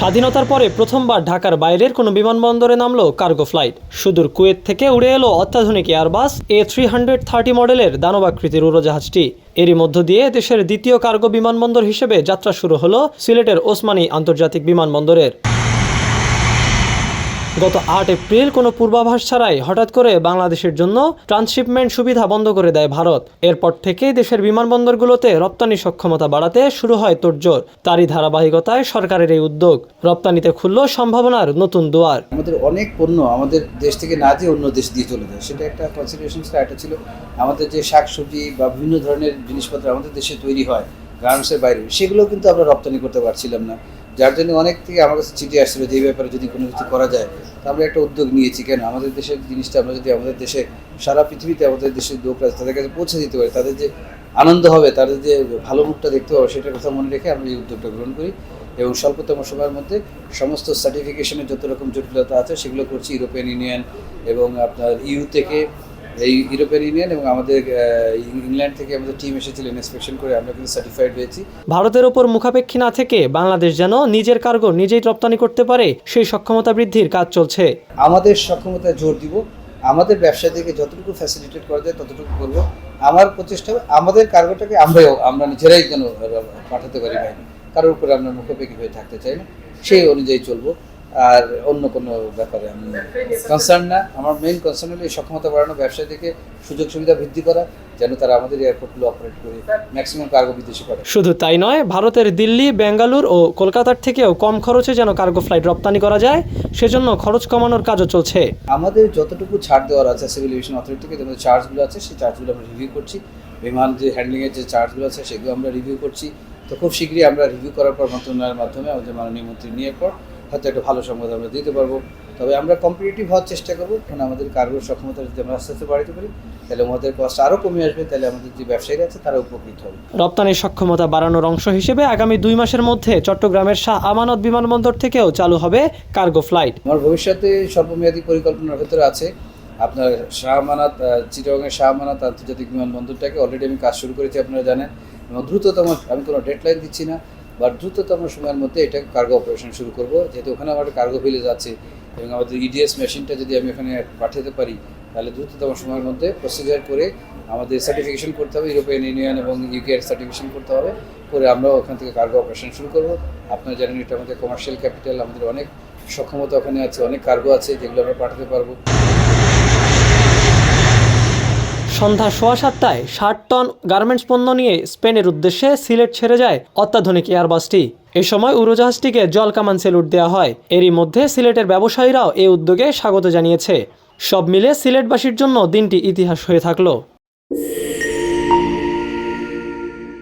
স্বাধীনতার পরে প্রথমবার ঢাকার বাইরের কোনো বিমানবন্দরে নামলো কার্গো ফ্লাইট। সুদূর কুয়েত থেকে উড়ে এলো অত্যাধুনিক Airbus A three hundred thirty মডেলের দানবাকৃতির উড়োজাহাজটি। এরই মধ্য দিয়ে দেশের দ্বিতীয় কার্গো বিমানবন্দর হিসেবে যাত্রা শুরু হলো সিলেটের ওসমানী আন্তর্জাতিক বিমানবন্দরের। গত আট এপ্রিল কোনো পূর্বাভাস ছাড়াই হঠাৎ করে বাংলাদেশের জন্য ট্রান্সশিপমেন্ট সুবিধা বন্ধ করে দেয় ভারত। এরপর থেকেই দেশের বিমানবন্দরগুলোতে রপ্তানি সক্ষমতা বাড়াতে শুরু হয় তোড়জোড়। তারই ধারাবাহিকতায় সরকারের এই উদ্যোগ। রপ্তানিতে খুলল সম্ভাবনার নতুন দুয়ার। আমাদের অনেক পণ্য আমাদের দেশ থেকে না দিয়ে অন্য দেশ দিয়ে চলে যায়। সেটা একটা কনসিডারেশন একটা ছিল। আমাদের যে শাকসবজি বা বিভিন্ন ধরনের জিনিসপত্র আমাদের দেশে তৈরি হয় গার্মেন্টসের বাইরে। সেগুলো কিন্তু আমরা রপ্তানি করতে পারছিলাম না। যার জন্য অনেক থেকে আমার কাছে চিঠি আসছিল যে ব্যাপারে যদি কোনো কিছু করা যায়, তা আমরা একটা উদ্যোগ নিয়েছি। কেন? আমাদের দেশের জিনিসটা আমরা যদি আমাদের দেশে, সারা পৃথিবীতে আমাদের দেশের লোকরা তাদের কাছে পৌঁছে দিতে পারি, তাদের যে আনন্দ হবে, তাদের যে ভালো মুখটা দেখতে পাবে সেটার কথা মনে রেখে আমরা এই উদ্যোগটা গ্রহণ করি। এবং স্বল্পতম সময়ের মধ্যে সমস্ত সার্টিফিকেশনের যত রকম জটিলতা আছে, সেগুলো করছি ইউরোপিয়ান ইউনিয়ন এবং আপনার ইউ থেকে। এই ইউরোপিয়ান ইউনিয়ন এবং আমাদের ইংল্যান্ড থেকে আমাদের টিম এসেছিলেন ইন্সপেকশন করে আমরা কিন্তু সার্টিফাইড হয়েছি। ভারতের ওপর মুখাপেক্ষী না থেকে বাংলাদেশ যেন নিজের কার্গো নিজেই রপ্তানি করতে পারে সেই সক্ষমতা বৃদ্ধির কাজ চলছে। আমাদের সক্ষমতায় জোর দিব। আমাদের ব্যবসায়ীদেরকে যতটুকু ফ্যাসিলিটেট করা যায় ততটুকু করব। আমার প্রচেষ্টা আমাদের কার্গোটাকে আমরাও আমরা নিজেরাই যেন পাঠাতে পারি বাইরে কারোর উপরে আমরা মুখোপেক্ষি হয়ে থাকতে চাই না। সেই অনুযায়ী চলবো। আর অন্য কোনো ব্যাপারে আমি কনসার্ন না। আমার মেইন কনসার্ন হলো এই সক্ষমতা বাড়ানো ব্যবসায়ীদেরকে সুযোগ সুবিধা বৃদ্ধি করা যেন তারা আমাদের এয়ারপোর্টগুলো অপারেট করে ম্যাক্সিমাম কার্গো বিদেশে করে শুধু তাই নয় ভারতের দিল্লি বেঙ্গালুর ও কলকাতার থেকেও কম খরচে যেন কার্গো ফ্লাইট রপ্তানি করা যায় সেজন্য খরচ কমানোর কাজও চলছে। আমাদের যতটুকু ছাড় দেওয়ার আছে সিভিল এভিয়েশন অথরিটিকে যেমন চার্জগুলো আছে সেই চার্জগুলো আমরা রিভিউ করছি। বিমান যে হ্যান্ডলিংয়ের যে চার্জগুলো আছে সেগুলো আমরা রিভিউ করছি। তো খুব শীঘ্রই আমরা রিভিউ করার পর মন্ত্রণালয়ের মাধ্যমে আমাদের মাননীয় মন্ত্রী নিয়ে পর হয়তো একটা ভালো সংবাদ আমরা দিতে পারব। তবে আমরা কম্পিটিটিভ হওয়ার চেষ্টা করব কারণ আমাদের কার্গোর সক্ষমতা যদি আমরা আস্তে আস্তে বাড়াতে পারি তাহলে আমাদের কষ্ট আরও কমে আসবে তাহলে আমাদের যে ব্যবসায়ীরা আছে তারা উপকৃত হবে। রপ্তানির সক্ষমতা বাড়ানোর অংশ হিসেবে আগামী দুই মাসের মধ্যে চট্টগ্রামের শাহ আমানত বিমানবন্দর থেকেও চালু হবে কার্গো ফ্লাইট। আমার ভবিষ্যতে স্বল্পমেয়াদী পরিকল্পনার ভেতরে আছে। আপনার শাহমানাত চিটাগংয়ের শাহমানাত আন্তর্জাতিক বিমানবন্দরটাকে অলরেডি আমি কাজ শুরু করেছি আপনারা জানেন। এবং দ্রুততম আমি কোনো ডেডলাইন দিচ্ছি না। বা দ্রুততম সময়ের মধ্যে এটা কার্গো অপারেশন শুরু করব। যেহেতু ওখানে আমার কার্গো ভিলেজ আছে এবং আমাদের ইডিএস মেশিনটা যদি আমি ওখানে পাঠাতে পারি, তাহলে দ্রুততম সময়ের মধ্যে প্রসিজার করে আমাদের সার্টিফিকেশন করতে হবে ইউরোপিয়ান ইউনিয়ন এবং ইউকে এর সার্টিফিকেশন করতে হবে, করে আমরা ওখান থেকে কার্গো অপারেশন শুরু করব। আপনারা জানেন এটা আমাদের কমার্শিয়াল ক্যাপিটাল আমাদের অনেক সক্ষমতা ওখানে আছে, অনেক কার্গো আছে যেগুলো আমরা পাঠাতে পারব। সন্ধ্যা সোয়া সাতটায় ষাট টন গার্মেন্টস পণ্য নিয়ে স্পেনের উদ্দেশ্যে সিলেট ছেড়ে যায় অত্যাধুনিক এয়ারবাসটি। এ সময় উড়োজাহাজটিকে জল কামান সেলুট দেওয়া হয়। এরই মধ্যে সিলেটের ব্যবসায়ীরাও এ উদ্যোগে স্বাগত জানিয়েছে। সব মিলে সিলেটবাসীর জন্য দিনটি ইতিহাস হয়ে থাকল।